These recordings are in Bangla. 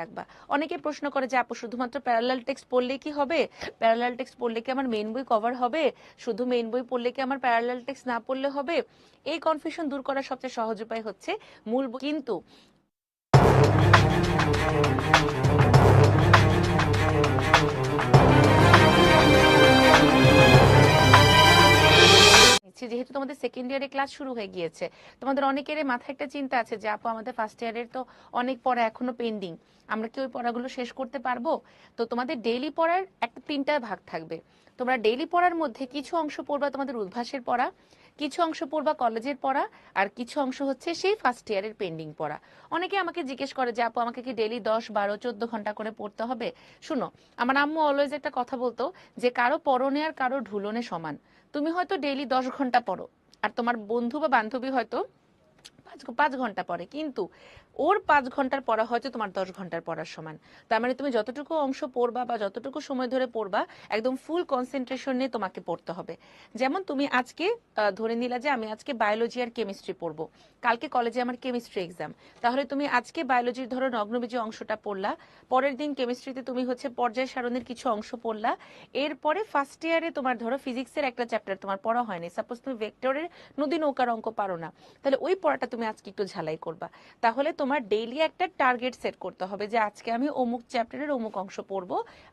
রাখবা। অনেকে প্রশ্ন করে যে, আপু, শুধুমাত্র প্যারালাল টেক্সট পড়লে কি হবে? প্যারালাল টেক্সট পড়লে কি আমার মেইন বই কভার হবে? শুধু মেইন বই পড়লে কি আমার প্যারালাল টেক্সট না পড়লে হবে? এই কনফিউশন দূর করার সবচেয়ে সহজ উপায় হচ্ছে মূল কিন্তু নিচ্ছি, যেহেতু তোমাদের সেকেন্ড ইয়ারে ক্লাস শুরু হয়ে গিয়েছে তোমাদের অনেকের মাথায় একটা চিন্তা আছে যে আপু আমাদের ফার্স্ট ইয়ারের তো অনেক পড়া এখনও পেন্ডিং আমরা কি ওই পড়াগুলো শেষ করতে পারব? তো তোমাদের ডেইলি পড়ার একটা তিনটা ভাগ থাকবে। তোমরা ডেইলি পড়ার মধ্যে কিছু অংশ পড়বা তোমাদের উদ্ভাসের পড়া কিছু অংশ পড়বা কলেজের পড়া আর কিছু অংশ হচ্ছে সেই ফার্স্ট ইয়ারের পেন্ডিং পড়া। অনেকে আমাকে জিজ্ঞেস করে যে, আপু, আমাকে কি ডেলি দশ, বারো, চোদ্দ ঘণ্টা করে পড়তে হবে? শুনো, আমার আম্মু অলওয়েজ একটা কথা বলতো যে, কারও পরনে আর কারও ঢুলনে সমান। তুমি হয়তো ডেলি দশ ঘণ্টা পড়ো। আর তোমার বন্ধু বা বান্ধবী হয়তো পাঁচ ঘণ্টা পড়ে কিন্তু ওর পাঁচ ঘণ্টার পড়া হয়তো তোমার দশ ঘণ্টার পড়ার সমান। তার মানে তুমি যতটুকু অংশ পড়বা বা যতটুকু সময় ধরে পড়বা, একদম ফুল কনসেন্ট্রেশন নিয়ে তোমাকে পড়তে হবে। যেমন তুমি আজকে ধরে নিলা যে আমি আজকে বায়োলজি আর কেমিস্ট্রি পড়ব। কালকে কলেজে আমার কেমিস্ট্রি এক্সাম তাহলে তুমি আজকে বায়োলজির ধরো নগ্নবীজ অংশটা পড়লা, পরের দিন কেমিস্ট্রিতে তুমি হচ্ছে পর্যায় সারণের কিছু অংশ পড়লা। এরপরে ফার্স্ট ইয়ারে তোমার ধরো ফিজিক্সের একটা চ্যাপ্টার তোমার পড়া হয়নি। সাপোজ তুমি ভেক্টরের নদী নৌকার অঙ্ক পারো না। তাহলে ওই পড়াটা তুমি আজকে একটু ঝালাই করবা। তাহলে তোমার ডেইলি একটা টার্গেট সেট করতে হবে যে আজকে আমি অমুক চ্যাপ্টারের অমুক অংশ পড়ব,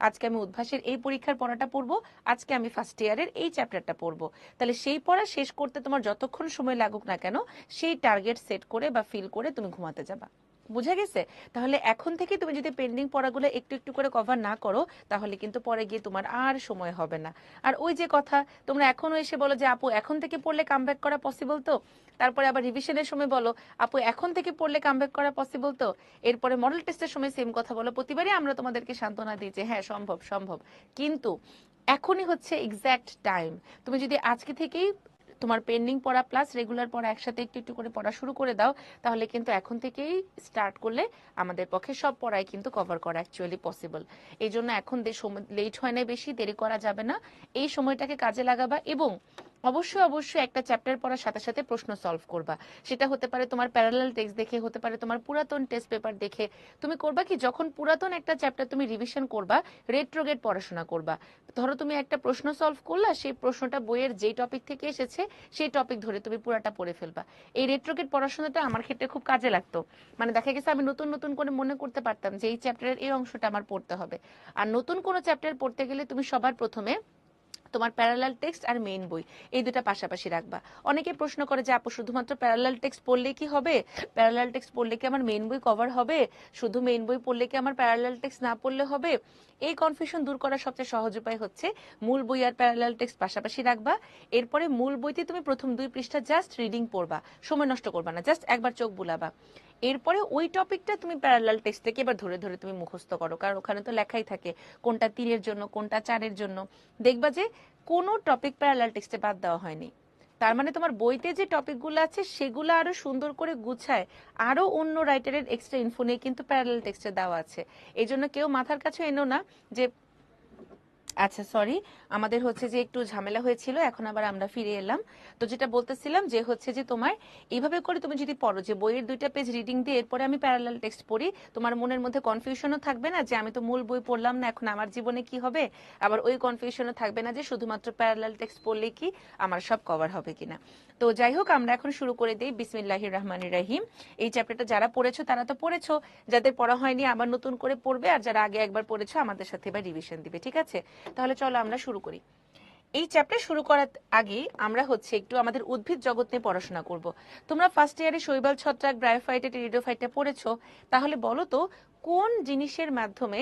আজকে আমি উদ্ভাসের এই পরীক্ষার পড়াটা পড়ব, আজকে আমি ফার্স্ট ইয়ারের এই চ্যাপ্টারটা পড়ব। তাহলে সেই পড়া শেষ করতে তোমার যতক্ষণ সময় লাগুক না কেন, সেই টার্গেট সেট করে বা ফিল করে তুমি ঘুমাতে যাবা। বুঝা গেছে? তাহলে এখন থেকে তুমি যদি পেন্ডিং পড়াগুলো একটু একটু করে কভার না করো, তাহলে কিন্তু পরে গিয়ে তোমার আর সময় হবে না। আর ওই যে কথা, তোমরা এখনও এসে বলো যে, আপু, এখন থেকে পড়লে কামব্যাক করা পসিবল তো? তারপরে আবার রিভিশনের সময় বলো, আপু, এখন থেকে পড়লে কামব্যাক করা পসিবল তো? এরপরে মডেল টেস্টের সময় সেম কথা বলো, প্রতিবারই আমরা তোমাদেরকে সান্ত্বনা দিই যে হ্যাঁ সম্ভব সম্ভব। কিন্তু এখনই হচ্ছে এক্স্যাক্ট টাইম তুমি যদি আজকে থেকেই তোমার পেন্ডিং পড়া প্লাস রেগুলার পড়া একসাথে একটু একটু করে পড়া শুরু করে দাও, তাহলে কিন্তু এখন থেকেই স্টার্ট করলে আমাদের পক্ষে সব পড়াই কিন্তু কভার করা অ্যাকচুয়ালি পসিবল এই জন্য এখন লেট হয় না বেশি, দেরি করা যাবে না। এই সময়টাকে কাজে লাগাবা এবং অবশ্যই অবশ্যই একটা চ্যাপ্টার পড়ার সাথে সাথে প্রশ্ন সলভ করবা। সেটা হতে পারে তোমার প্যারালাল টেক্সট দেখে, হতে পারে তোমার পুরাতন টেস্ট পেপার দেখে। তুমি করবা কি, যখন পুরাতন একটা চ্যাপ্টার তুমি রিভিশন করবা রেট্রোগেট পড়াশোনা করবা। ধরো তুমি একটা প্রশ্ন সলভ করলা, সেই প্রশ্নটা বইয়ের যেই টপিক থেকে এসেছে, সেই টপিক ধরে তুমি পুরাটা পড়ে ফেলবা। এই রেট্রোগেট পড়াশোনাটা আমার ক্ষেত্রে খুব কাজে লাগতো। মানে দেখা গেছে আমি নতুন নতুন করে মনে করতে পারতাম যে এই চ্যাপ্টারের এই অংশটা আমার পড়তে হবে। আর নতুন কোনো চ্যাপ্টার পড়তে গেলে তুমি সবার প্রথমে তোমার প্যারালাল টেক্সট আর মেইন বই, এই দুটা পাশাপাশি রাখবা। অনেকে প্রশ্ন করে যে, আপু, শুধুমাত্র প্যারালাল টেক্সট পড়লে কি হবে? প্যারালাল টেক্সট পড়লে কি আমার মেইন বই কভার হবে? শুধু মেইন বই পড়লে কি আমার প্যারালাল টেক্সট না পড়লে হবে? এই কনফিউশন দূর করার সবচেয়ে সহজ উপায় হচ্ছে, মূল বই আর প্যারালাল টেক্সট পাশাপাশি রাখবা। এরপরে মূল বইতে তুমি প্রথম দুই পৃষ্ঠা জাস্ট রিডিং পড়বা। সময় নষ্ট করবা না জাস্ট একবার চোখ বুলাবা। এরপরে ওই টপিকটা তুমি প্যারালাল টেক্সট থেকে এবার ধরে ধরে তুমি মুখস্থ করো। কারণ ওখানে তো লেখাই থাকে কোনটা তীরের জন্য, কোনটা চারের জন্য। দেখবা যে কোনো টপিক প্যারালাল টেক্সটে বাদ দেওয়া হয়নি। তার মানে তোমার বইতে যে টপিকগুলো আছে সেগুলো আরও সুন্দর করে গুছায় আরও অন্য রাইটারের এক্সট্রা ইনফো নিয়ে কিন্তু প্যারালাল টেক্সটে দেওয়া আছে। এই জন্য কেউ মাথার কাছে এনো না যে আচ্ছা সরি আমাদের হচ্ছে যে একটু ঝামেলা হয়েছিল, এখন আবার আমরা ফিরে এলাম। তো যেটা বলতেছিলাম যে হচ্ছে যে তোমার এইভাবে করে তুমি যদি পড়ো, যে বইয়ের দুইটা পেজ রিডিং দিয়ে এরপরে আমি প্যারালাল টেক্সট পড়ি, তোমার মনের মধ্যে কনফিউশনও থাকবে না যে আমি তো মূল বই পড়লাম না, এখন আমার জীবনে কি হবে? আবার ওই কনফিউশনও থাকবে না যে শুধুমাত্র প্যারালাল টেক্সট পড়লে কি আমার সব কভার হবে কিনা। তো যাই হোক, আমরা এখন শুরু করে দিই। বিসমিল্লাহির রহমানির রাহিম। এই চ্যাপ্টারটা যারা পড়েছো, তারা তো পড়েছো। যাদের পড়া হয়নি, আবার নতুন করে পড়বে, আর যারা আগে একবার পড়েছো, আমাদের সাথে এবার রিভিশন দিবে, ঠিক আছে? তাহলে চলো আমরা শুরু করি। এই চ্যাপ্টার শুরু করার আগে আমরা হচ্ছে একটু আমাদের উদ্ভিদ জগৎ নিয়ে পড়াশোনা করব। তোমরা ফার্স্ট ইয়ারে শৈবাল, ছত্রাক ব্রায়োফাইটা টেরিডোফাইটা পড়েছো। তাহলে বলো তো, কোন জিনিসের মাধ্যমে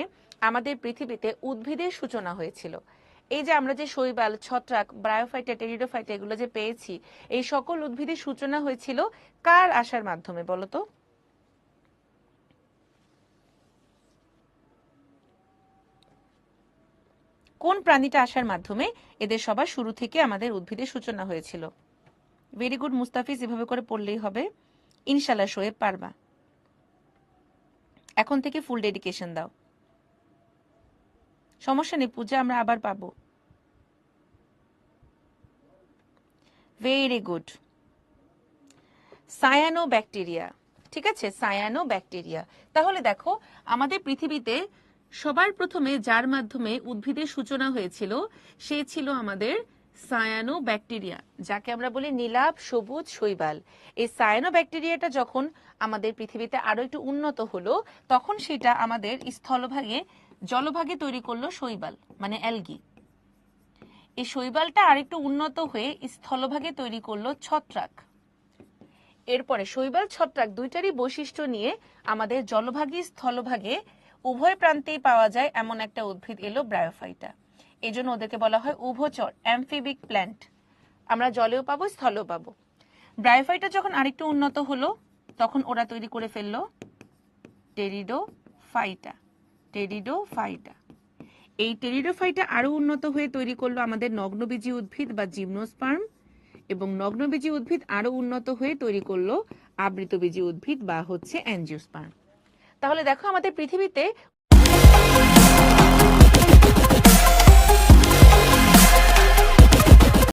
আমাদের পৃথিবীতে উদ্ভিদের সূচনা হয়েছিল? এই যে আমরা যে শৈবাল, ছত্রাক ব্রায়োফাইটা টেরিডোফাইটা এগুলো যে পেয়েছি, এই সকল উদ্ভিদের সূচনা হয়েছিল কার আসার মাধ্যমে বলো তো? কোন প্রাণীটা আসার মাধ্যমে এদের সবার শুরু থেকে আমাদের উদ্ভিদের সূচনা হয়েছিল? ভেরি গুড মুস্তাফিজ, এভাবে করে পড়লেই হবে। ইনশাল্লাহ শোয়েব পারবা। এখন থেকে ফুল ডেডিকেশন দাও। সমস্যা নেই, পূজা আমরা আবার পাবো। ভেরি গুড সায়ানো ব্যাকটেরিয়া ঠিক আছে? সায়ানো ব্যাকটেরিয়া তাহলে দেখো, আমাদের পৃথিবীতে সবার প্রথমে যার মাধ্যমে উদ্ভিদের সূচনা হয়েছিল, সে ছিল আমাদের সায়ানো ব্যাকটেরিয়া যাকে আমরা বলি নীলাভ, সবুজ, শৈবাল। এই সায়ানো ব্যাকটেরিয়াটা যখন আমাদের পৃথিবীতে আরও একটু উন্নত হলো, তখন সেটা আমাদের স্থলভাগে, জলভাগে তৈরি করল শৈবাল মানে অ্যালগি। এই শৈবালটা আরেকটু উন্নত হয়ে স্থলভাগে তৈরি করল ছত্রাক। এরপরে শৈবাল, ছত্রাক দুইটারই বৈশিষ্ট্য নিয়ে আমাদের জলভাগে, স্থলভাগে উভয় প্রান্তেই পাওয়া যায় এমন একটা উদ্ভিদ এলো ব্রায়োফাইটা। এই জন্য ওদেরকে বলা হয় উভচর অ্যামফিবিক প্ল্যান্ট। আমরা জলেও পাবো, স্থলেও পাবো। ব্রায়োফাইটা যখন আরেকটু উন্নত হলো, তখন ওরা তৈরি করে ফেলল টেরিডো ফাইটা টেরিডো ফাইটা এই টেরিডোফাইটা আরও উন্নত হয়ে তৈরি করল আমাদের নগ্নবীজী উদ্ভিদ বা জিমনোস্পার্ম এবং নগ্নবীজী উদ্ভিদ আরও উন্নত হয়ে তৈরি করল আবৃতবীজী উদ্ভিদ বা হচ্ছে অ্যাঞ্জিওস্পার্ম। তাহলে দেখো আমাদের পৃথিবীতে